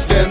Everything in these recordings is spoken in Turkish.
system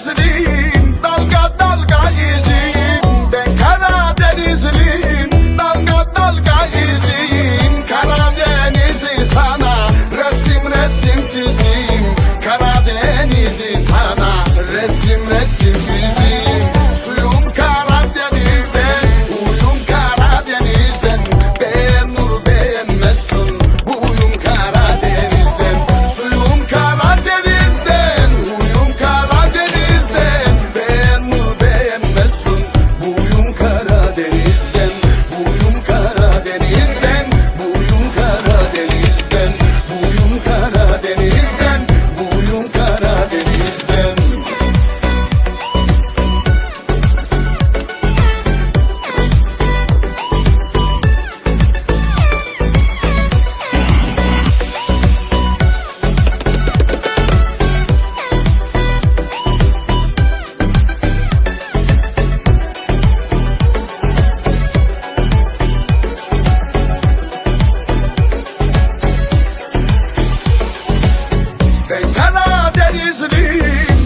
Karadenizliyim, dalga dalga iziyim. Ben Karadenizliyim, dalga dalga iziyim. Karadeniz'i sana resim resim çizeyim. Karadeniz'i sana resim resim çizeyim. Then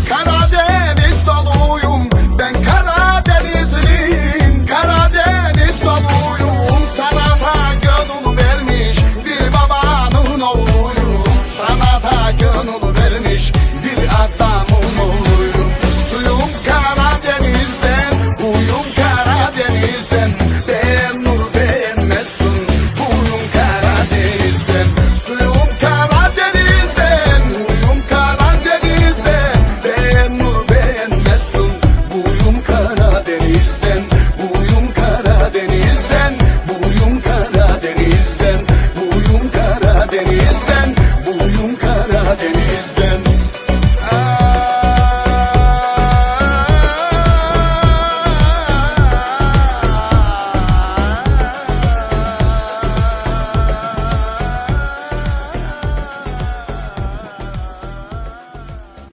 Karade!